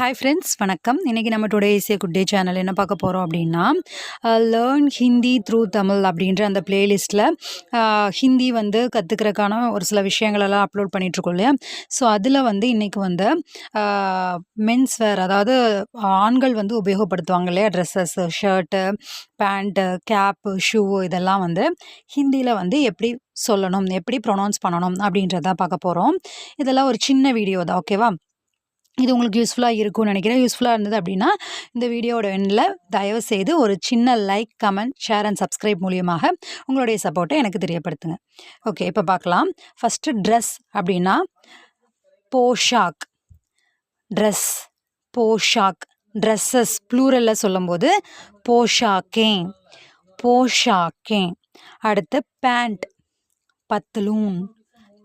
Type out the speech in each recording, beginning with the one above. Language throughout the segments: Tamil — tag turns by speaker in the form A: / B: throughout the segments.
A: ஹாய் ஃப்ரெண்ட்ஸ் வணக்கம். இன்றைக்கி நம்ம டுடே இசே குட் டே சேனல் என்ன பார்க்க போகிறோம் அப்படின்னா லேர்ன் ஹிந்தி த்ரூ தமிழ் அப்படின்ற அந்த பிளேலிஸ்ட்டில் ஹிந்தி வந்து கற்றுக்கிறதுக்கான ஒரு சில விஷயங்களெல்லாம் அப்லோட் பண்ணிகிட்ருக்கோம் இல்லையா? ஸோ அதில் வந்து இன்றைக்கி வந்து மென்ஸ் வேர் அதாவது ஆண்கள் வந்து உபயோகப்படுத்துவாங்க இல்லையா? Dresses shirt pant cap shoe இதெல்லாம் வந்து ஹிந்தியில் வந்து எப்படி சொல்லணும் எப்படி ப்ரொனவுன்ஸ் பண்ணணும் அப்படின்றத பார்க்க போகிறோம் இதெல்லாம் ஒரு சின்ன வீடியோ தான் ஓகேவா இது உங்களுக்கு யூஸ்ஃபுல்லாக இருக்கும்னு நினைக்கிறேன். யூஸ்ஃபுல்லாக இருந்தது அப்படின்னா இந்த வீடியோட எண்ணில் தயவு செய்து ஒரு சின்ன like comment share and subscribe மூலியமாக உங்களுடைய சப்போர்ட்டை எனக்கு தெரியப்படுத்துங்க. ஓகே இப்போ பார்க்கலாம். ஃபஸ்ட்டு ட்ரெஸ் அப்படின்னா போஷாக். ட்ரெஸ் போஷாக். ட்ரெஸ்ஸஸ் ப்ளூரலில் சொல்லும்போது போஷாக்கே. போஷாக்கே. அடுத்து பேண்ட் பத்தலூன்.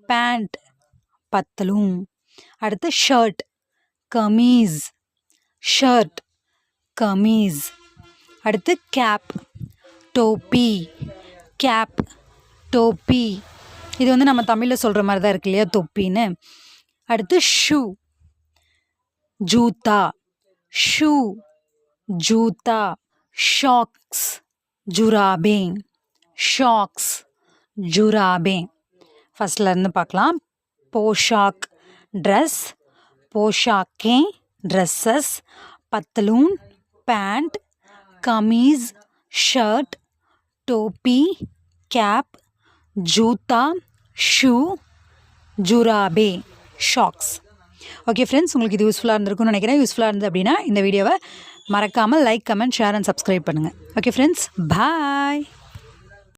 A: பேண்ட் பத்தலூன். அடுத்து ஷர்ட் கமீஸ். ஷர்ட் கமீஸ். அடுத்து கேப் டோப்பி. கேப் டோப்பி. இது வந்து நம்ம தமிழில் சொல்கிற மாதிரி தான் இருக்கு இல்லையா தொப்பின்னு. அடுத்து ஷூ ஜூத்தா. ஷூ ஜூத்தா. ஷாக்ஸ் ஜுராபே. ஷாக்ஸ் ஜுராபே. ஃபஸ்ட்லேருந்து பார்க்கலாம். போஷாக் ட்ரெஸ் पोशाकें ड्रेसेस पतलून पैंट कमीज शर्ट टोपी कैप जूता ஷூ ஜுராபே ஷாக்ஸ் ஓகே ஃப்ரெண்ட்ஸ் உங்களுக்கு இது யூஸ்ஃபுல்லாக இருந்திருக்கும்னு நினைக்கிறேன் யூஸ்ஃபுல்லாக இருந்தது அப்படின்னா இந்த வீடியோவை மறக்காமல் like comment share and subscribe பண்ணுங்கள் ஓகே ஃப்ரெண்ட்ஸ் பாய்